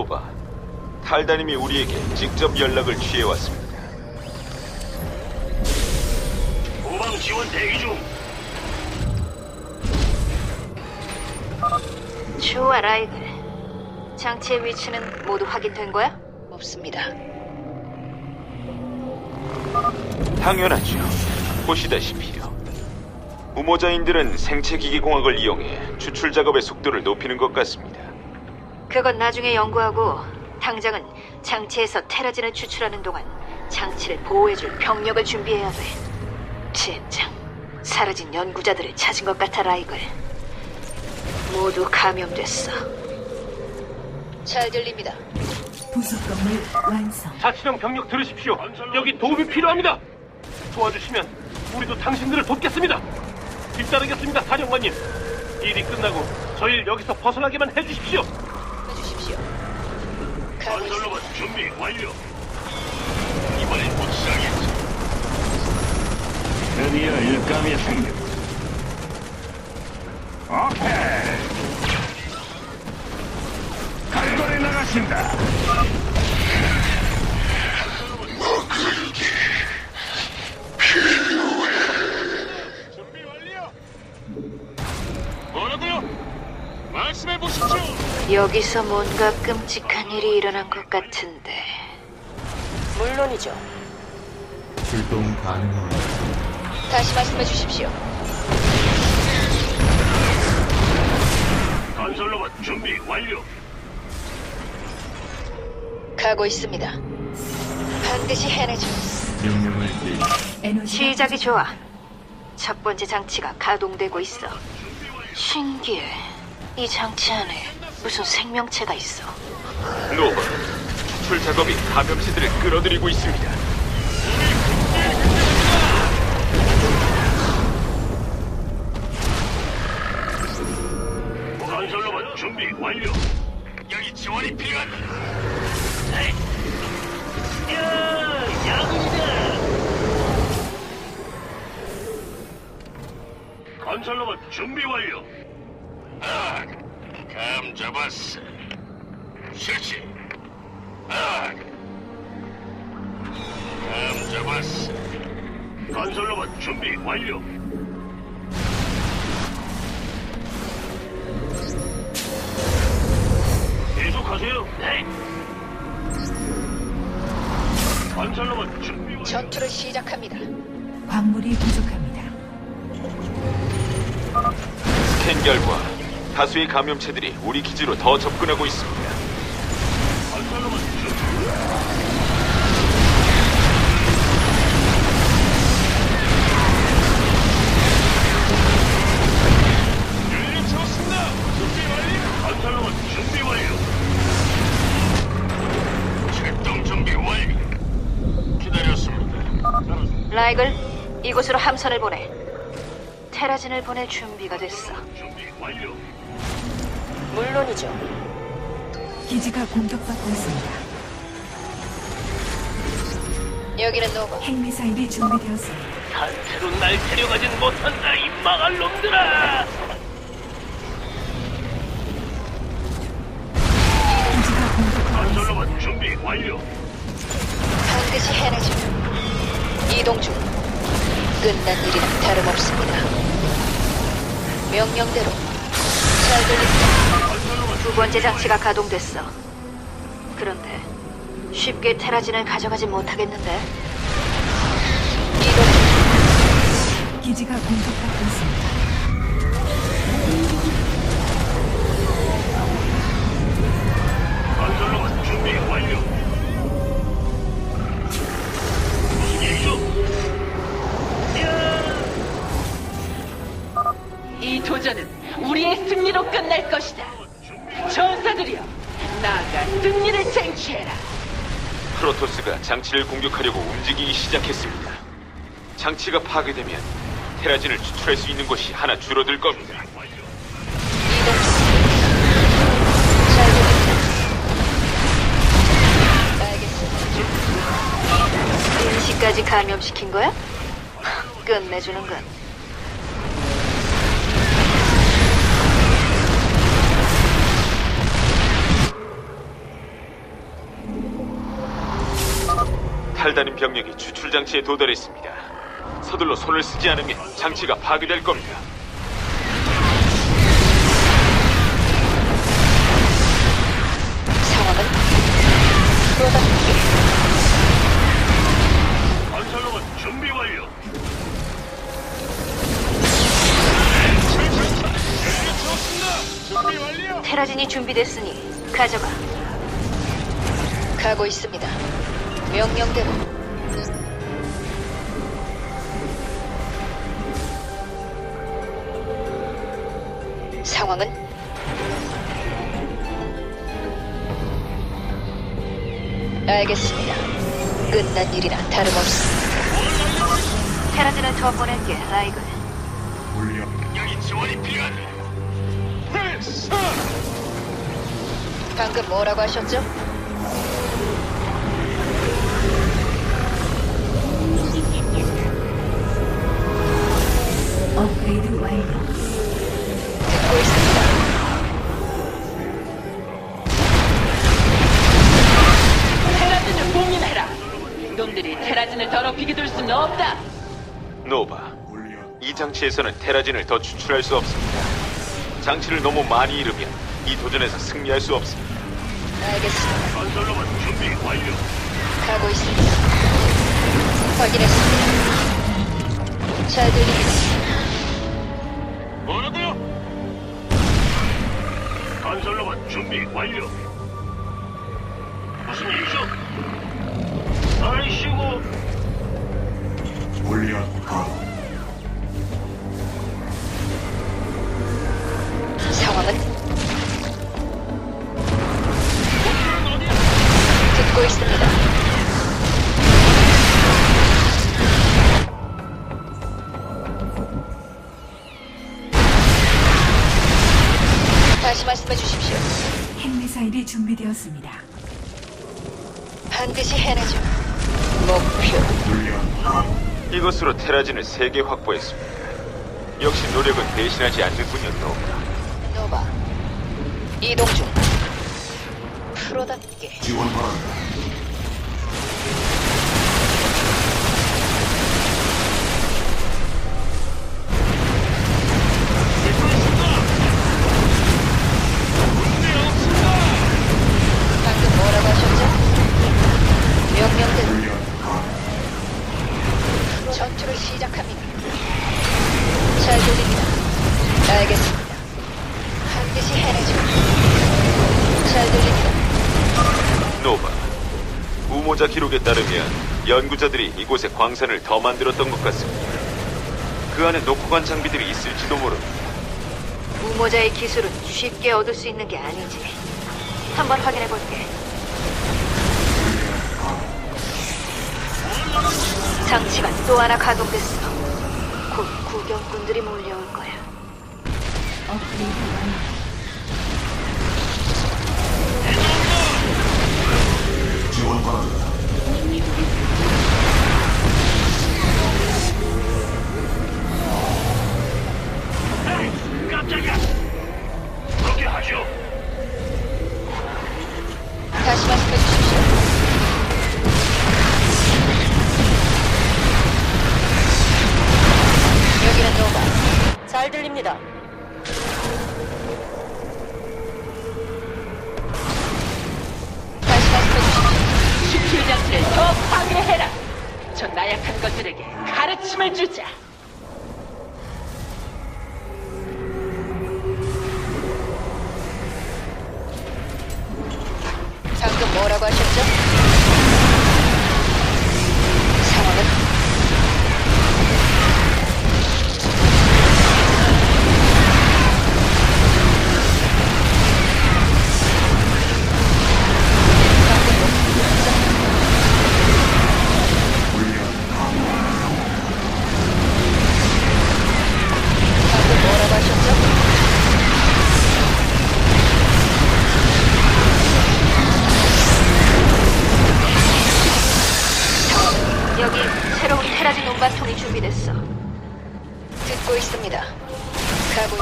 노바, 탈다님이 우리에게 직접 연락을 취해왔습니다. 후방 지원 대기 중. 좋아, 라이글. 장치의 위치는 모두 확인된 거야? 없습니다. 당연하죠. 보시다시피요. 우모자인들은 생체기기공학을 이용해 추출 작업의 속도를 높이는 것 같습니다. 그건 나중에 연구하고 당장은 장치에서 테라진을 추출하는 동안 장치를 보호해줄 병력을 준비해야 돼. 젠장, 사라진 연구자들을 찾은 것 같아, 라이글. 모두 감염됐어. 잘 들립니다. 부속 건물 완성. 자치령 병력 들으십시오. 여기 도움이 필요합니다. 도와주시면 우리도 당신들을 돕겠습니다. 뒤따르겠습니다, 사령관님. 일이 끝나고 저희를 여기서 벗어나게만 해주십시오. 있습니다. 건설로봇 준비 완료. 이번엔 확실하겠지. 드디어 일감이 생겼. 오케이. 간돌에 나가신다. 말씀해 보십시오. 여기서 뭔가 끔찍한 일이 일어난 것 같은데. 물론이죠. 출동 가능합니다. 다시 말씀해 주십시오. 건설로봇 준비 완료. 가고 있습니다. 반드시 해내죠. 명령을 내리 에너지 시작이 좋아. 첫 번째 장치가 가동되고 있어. 신기해. 이 장치 안에 무슨 생명체가 있어. 노바, 추출 작업이 감염체들을 끌어들이고 있습니다. 건설로봇 준비 완료. 여기 지원이 필요하다. 에이. 야, 야근이다. 건설로봇 준비 완료. 아, 감 잡았어. 실시. 아, 감 잡았어. 건설로봇 준비 완료. 계속하세요. 네. 건설로봇 준비 완료. 전투를 시작합니다. 광물이 부족합니다. 스캔 결과 다수의 감염체들이 우리 기지로 더 접근하고 있습니다. 라이글, 이곳으로 함선을 보내. 테라진을 보낼 준비가 됐어. 준비 완료. 물론이죠. 기지가 공격받고 있습니다. 여기는 노바. 핵미사일이 준비되었습니다. 단체로 날 데려가진 못한다 이 망할 놈들아! 기지가 공격받고 있습니다. 건설로봇 준비 완료. 반드시 해내죠. 이동 중. 끝난 일이라 다름없습니다. 명령대로. 두 번째 장치가 가동됐어. 그런데 쉽게 테라진을 가져가지 못하겠는데. 이동 중. 기지가 공격받고 있습니다. 장치를 공격하려고 움직이기 시작했습니다. 장치가 파괴되면 테라진을 추출할 수 있는 곳이 하나 줄어들 겁니다. 인시까지 감염시킨 거야? 끝내주는군. 탈다는 병력이 추출 장치에 도달했습니다. 서둘러 손을 쓰지 않으면 장치가 파괴될 겁니다. 상황은 프로답게 건설로봇 준비 완료. 테라진이 준비됐으니 가져가. 가고 있습니다. 명령대로. 상황은 알겠습니다. 끝난 일이나 다름없습니다. 테라진을 더 보낼게, 라이글. 올려 여기 지원이 필요하다. 방금 뭐라고 하셨죠? 업그레이드 완료. 듣고 있습니다. 테라진을 봉인해라. 놈들이 테라진을 더럽히게 둘 수는 없다. 노바, 이 장치에서는 테라진을 더 추출할 수 없습니다. 장치를 너무 많이 잃으면 이 도전에서 승리할 수 없습니다. 알겠습니다. 건설로봇 준비 완료. 가고 있습니다. 확인했습니다. 잘 들립니다. 건설로봇 준비 완료. 무슨 일이죠? 아이씨고 올려 가 준비되었습니다. 반드시 해내죠. 목표 이것으로 테라진을 3개 확보했습니다. 역시 노력은 배신하지 않는군요, 노바. 노바 이동 중. 프로답게 지원 바란다 노바, 우모자 기록에 따르면 연구자들이 이곳에 광산을 더 만들었던 것 같습니다. 그 안에 놓고 간 장비들이 있을지도 모릅니다. 우모자의 기술은 쉽게 얻을 수 있는 게 아니지. 한번 확인해 볼게. 장치가 또 하나 가동됐어. 곧 구경꾼들이 몰려올 거야. 업그레이드 완료. 저 나약한 것들에게 가르침을 주자. 듣고 있습니다. 가고 있...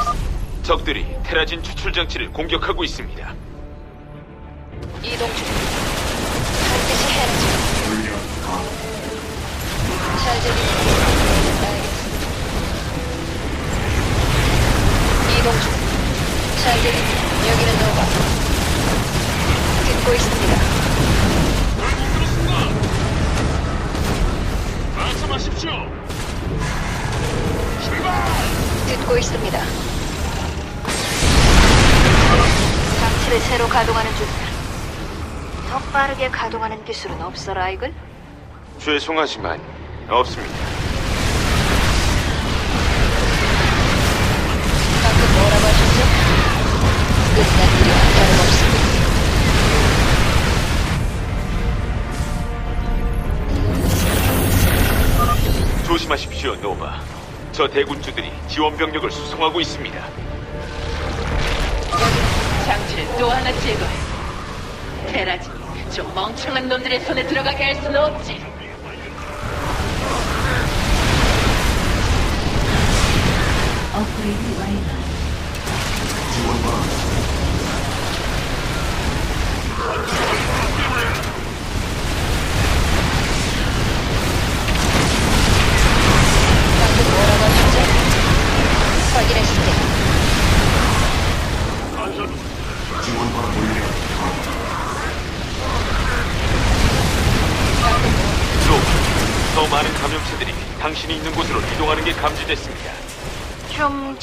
적들이 테라진 추출 장치를 공격하고 있습니다. 이동 중. 반드시 해내죠. 올려 가 이동 중. 잘 들립니다. 여기는 노바. 듣고 있습니다. 말씀하십시오. 듣고 있습니다. 장치를 새로 가동하는 중이다. 더 빠르게 가동하는 기술은 없어, 라이글? 죄송하지만 없습니다. 방금 뭐라고 하셨죠? 끝난 일이 다름없습니다. 조심하십시오, 노바. 저 대군주들이 지원 병력을 수송하고 있습니다. 장치를 또 하나 제거해. 테라진이 저 멍청한 놈들의 손에 들어가게 할 수는 없지. 업그레이드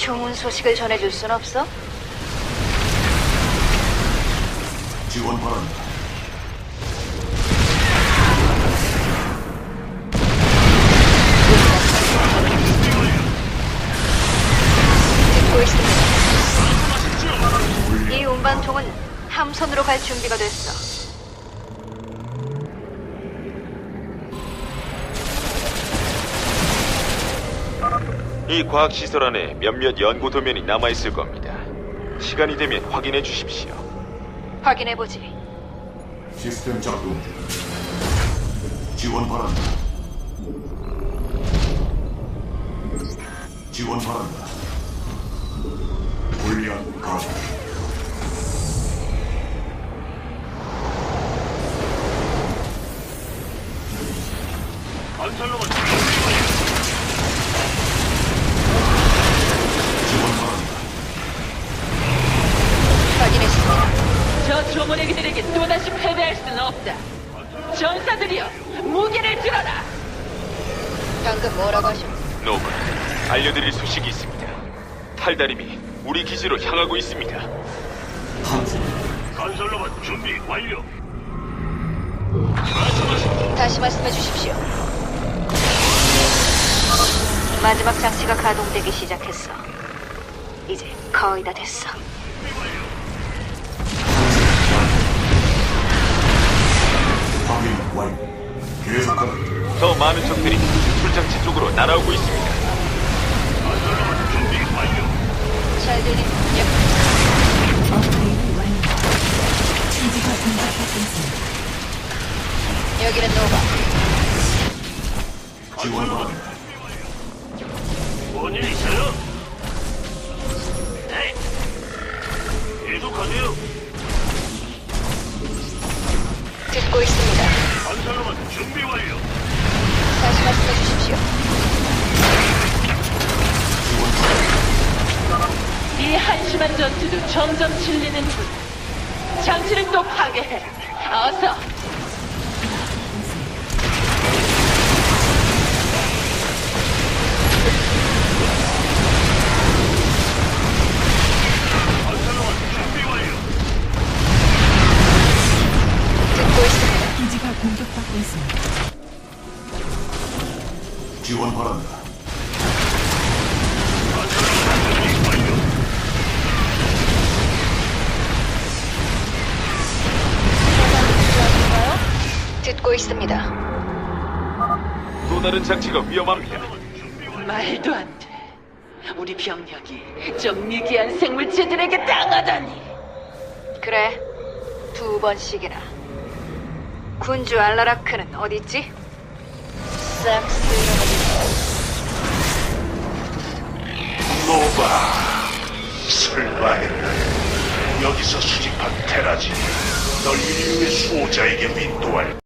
좋은 소식을 전해줄 순 없어? 지원. 듣고 있습니다. 이 운반통은 함선으로 갈 준비가 됐어. 이 과학시설 안에 몇몇 연구 도면이 남아있을 겁니다. 시간이 되면 확인해 주십시오. 확인해보지. 시스템 작동 중. 지원 바란다. 지원 바란다. 골리앗 가동. 건설로만 지원 바란다. 확인했습니다. 저 조문애기들에게 또다시 패배할 수는 없다. 전사들이여, 무게를 들어라. 방금 뭐라고 하셨? 노바, 알려드릴 소식이 있습니다. 탈다림이 우리 기지로 향하고 있습니다. 건설로만 준비 완료. 다시 말씀해 주십시오. 마지막 장치가 가동되기 시작했어. 이제 거의 다 됐어. 완료. 계속하라. 더 많은 적들이 출장치 쪽으로 날아오고 있습니다. 잘 들리? 여, 업그레이드 완료. 기지가 공격받고 있습니다. 여기는 노바. 지원 바란다. 뭔일 있어 질리는군. 장치를 또 파괴해라. 어서. 다른 장치가 위험합니다. 말도 안 돼. 우리 병력이 저 미개한 생물체들에게 당하다니. 그래, 두 번씩이나. 군주 알라라크는 어딨지? 싹 쓸어버리고 노바 설마해라 여기서 수집한 테라진 널 인류의 수호자에게 인도할